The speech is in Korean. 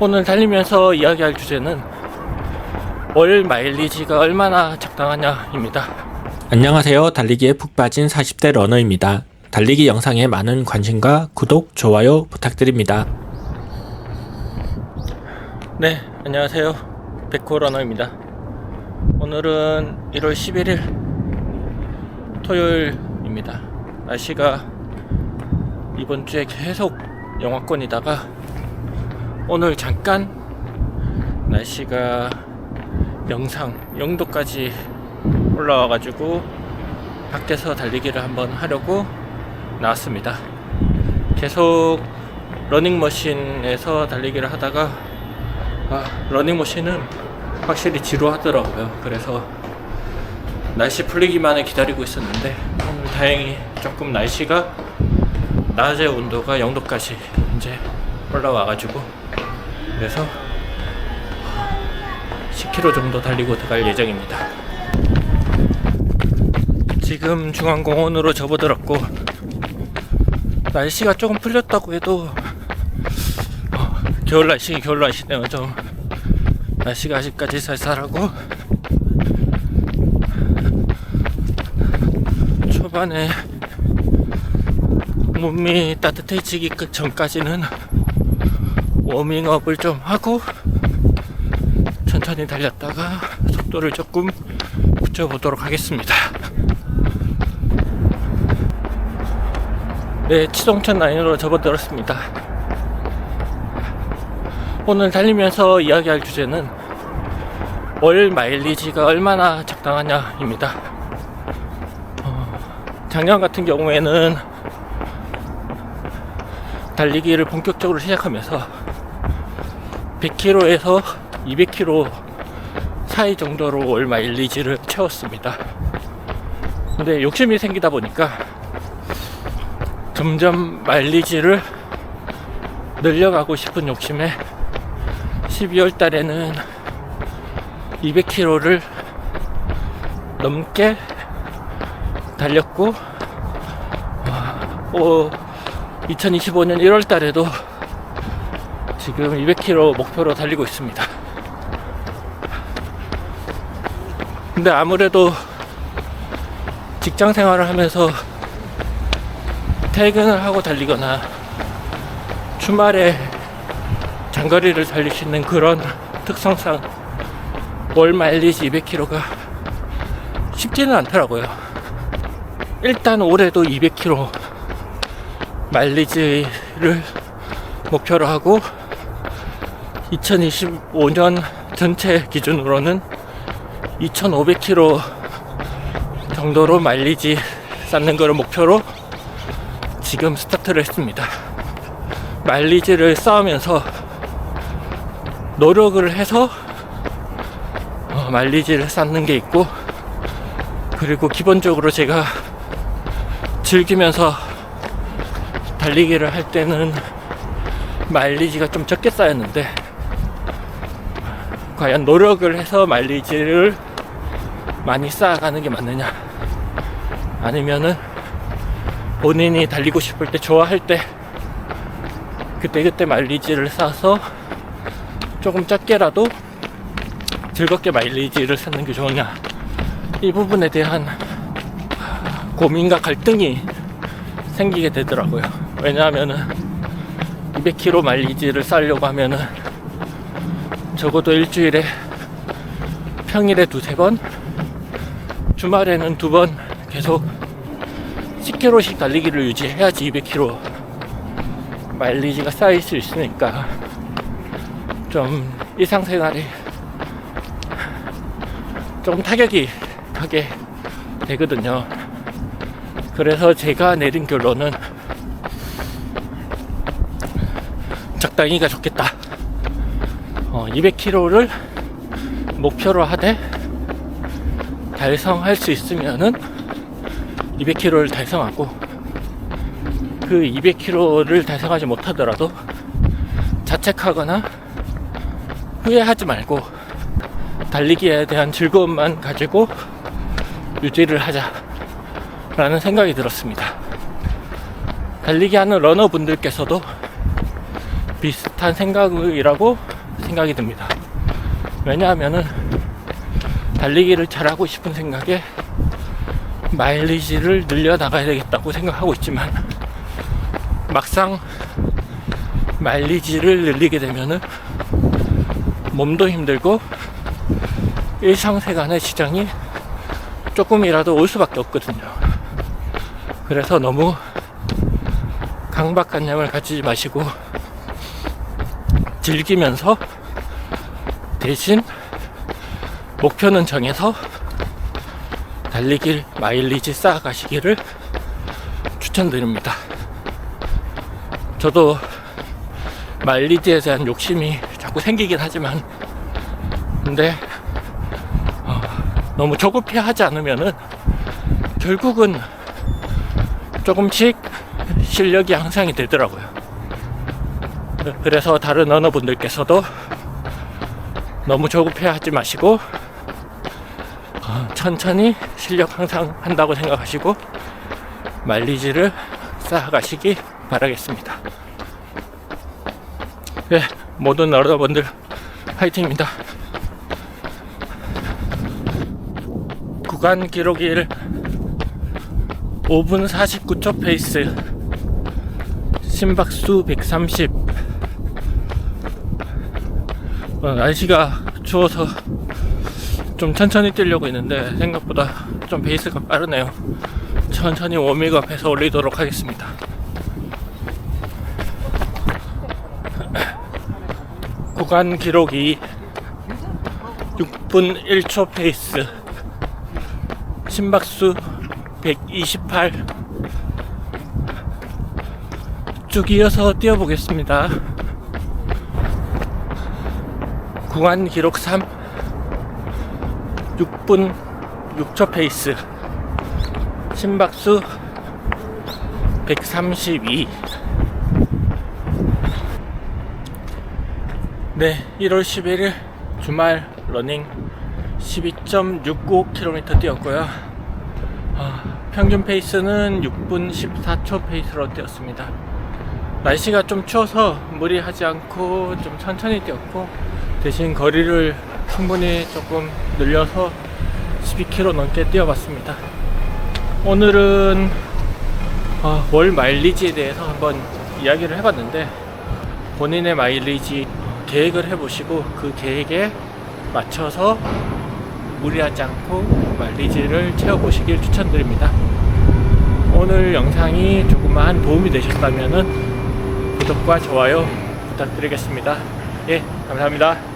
오늘 달리면서 이야기할 주제는 월 마일리지가 얼마나 적당하냐입니다. 안녕하세요. 달리기에 푹 빠진 40대 러너입니다. 달리기 영상에 많은 관심과 구독, 좋아요 부탁드립니다. 네, 안녕하세요. 백호 러너입니다. 오늘은 1월 11일 토요일입니다. 날씨가 이번 주에 계속 영하권이다가 오늘 잠깐 날씨가 영상, 영도까지 올라와가지고 밖에서 달리기를 한번 하려고 나왔습니다. 계속 러닝머신에서 달리기를 하다가 아, 러닝머신은 확실히 지루하더라고요. 그래서 날씨 풀리기만을 기다리고 있었는데 오늘 다행히 조금 날씨가 낮에 온도가 0도까지 이제 올라와가지고 그래서 10km 정도 달리고 들어갈 예정입니다. 지금 중앙공원으로 접어들었고 날씨가 조금 풀렸다고 해도 어, 겨울 날씨 겨울 날씨네요 좀 날씨가 아직까지 쌀쌀하고 초반에 몸이 따뜻해지기 그 전까지는 워밍업을 좀 하고 천천히 달렸다가 속도를 조금 붙여보도록 하겠습니다. 네, 치동천 라인으로 접어들었습니다. 오늘 달리면서 이야기할 주제는 월 마일리지가 얼마나 적당하냐입니다. 어, 작년 같은 경우에는 달리기를 본격적으로 시작하면서 100km에서 200km 사이 정도로 월 마일리지를 채웠습니다. 근데 욕심이 생기다 보니까 점점 마일리지를 늘려가고 싶은 욕심에 12월 달에는 200km를 넘게 달렸고 어, 2025년 1월 달에도 지금 200km 목표로 달리고 있습니다. 근데 아무래도 직장 생활을 하면서 퇴근을 하고 달리거나 주말에 장거리를 있는 그런 특성상 월 마일리지 200km가 쉽지는 않더라고요. 일단 올해도 200km 마일리지를 목표로 하고 2025년 전체 기준으로는 2,500km 정도로 마일리지 쌓는 거를 목표로 지금 스타트를 했습니다. 마일리지를 쌓으면서 노력을 해서 어, 마일리지를 쌓는 게 있고 그리고 기본적으로 제가 즐기면서 달리기를 할 때는 마일리지가 좀 적게 쌓였는데 과연 노력을 해서 마일리지를 많이 쌓아가는 게 맞느냐? 아니면은 본인이 달리고 싶을 때 좋아할 때 그때그때 마일리지를 쌓아서 조금 작게라도 즐겁게 마일리지를 쌓는 게 좋으냐? 이 부분에 대한 고민과 갈등이 생기게 되더라고요. 왜냐하면은 200km 마일리지를 쌓으려고 하면은 적어도 일주일에 평일에 두세 번 주말에는 두 번 계속 10km씩 달리기를 유지해야지 200km 마일리지가 쌓일 수 있으니까 좀 일상생활에 조금 타격이 하게 되거든요. 그래서 제가 내린 결론은 적당히가 좋겠다. 어, 200km를 목표로 하되 달성할 수 있으면은 200km를 달성하고 그 200km를 달성하지 못하더라도 자책하거나 후회하지 말고 달리기에 대한 즐거움만 가지고 유지를 하자라는 생각이 들었습니다. 달리기 하는 러너분들께서도 비슷, 듯한 생각이라고 생각이 듭니다. 왜냐하면은 달리기를 잘하고 싶은 생각에 마일리지를 늘려 나가야 되겠다고 생각하고 있지만 막상 마일리지를 늘리게 되면은 몸도 힘들고 일상생활의 지장이 조금이라도 올 수밖에 없거든요. 그래서 너무 강박관념을 가지지 마시고 즐기면서 대신 목표는 정해서 달리길 마일리지 쌓아가시기를 추천드립니다. 저도 마일리지에 대한 욕심이 자꾸 생기긴 하지만 근데 어, 너무 조급해 하지 않으면은 결국은 조금씩 실력이 향상이 되더라고요. 그래서 다른 언어분들께서도 너무 조급해 하지 마시고 어, 천천히 실력 향상한다고 생각하시고 마일리지를 쌓아가시기 바라겠습니다. 예, 모든 여러분들 화이팅입니다. 구간 기록일 5분 49초 페이스 심박수 130 어, 날씨가 추워서 좀 천천히 뛰려고 했는데 생각보다 좀 페이스가 빠르네요. 천천히 워밍업 해서 올리도록 하겠습니다. 구간 기록이 6분 1초 페이스. 심박수 128 쭉 이어서 뛰어보겠습니다. 구간 기록 3 6분 6초 페이스 심박수 132 네, 1월 11일 주말 러닝 12.69km 뛰었고요. 아, 평균 페이스는 6분 14초 페이스로 뛰었습니다. 날씨가 좀 추워서 무리하지 않고 좀 천천히 뛰었고 대신 거리를 충분히 조금 늘려서 12km 넘게 뛰어봤습니다. 오늘은 어, 월 마일리지에 대해서 한번 이야기를 해봤는데 본인의 마일리지 계획을 해보시고 그 계획에 맞춰서 무리하지 않고 마일리지를 채워보시길 추천드립니다. 오늘 영상이 조금만 도움이 되셨다면 구독과 좋아요 부탁드리겠습니다. 예, 감사합니다.